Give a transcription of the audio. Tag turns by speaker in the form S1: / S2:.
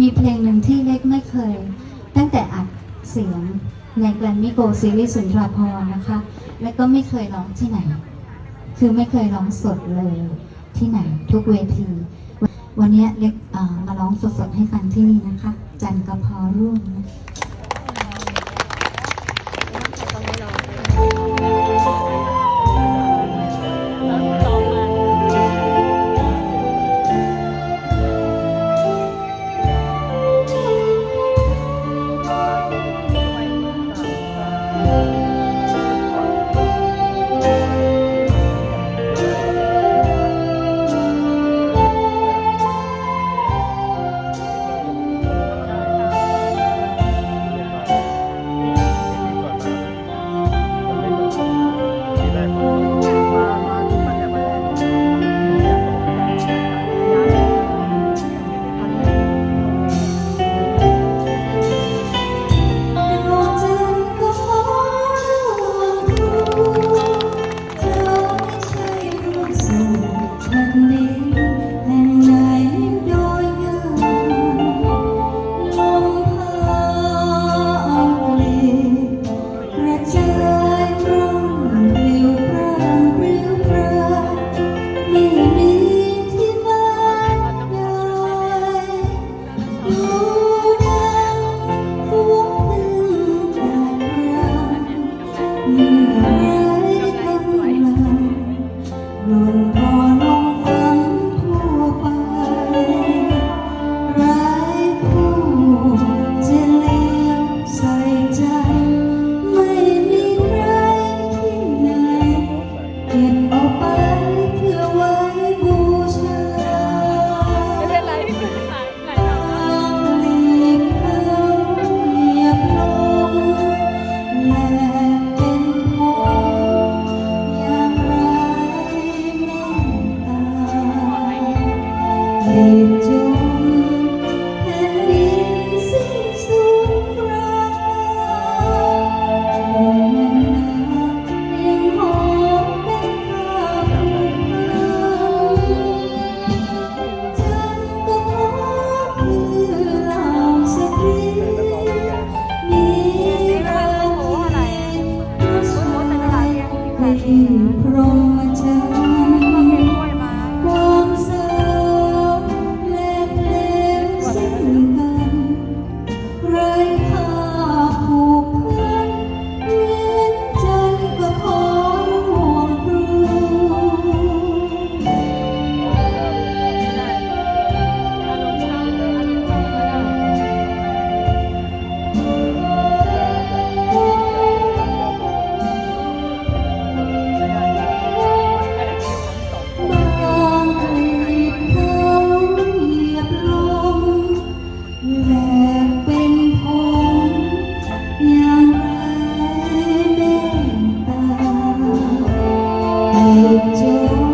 S1: มีเพลงหนึ่งที่เล็กไม่เคย ตั้งแต่อัดเสียงในแกรนมิโกซีรีส์สุนทรภรนะคะ และก็ไม่เคยร้องที่ไหน คือไม่เคยร้องสดเลยที่ไหน ทุกเวที วันนี้เล็กมาร้องสดๆให้ฟังที่นี่นะคะ จันกระพอร่วมนะ 眼中做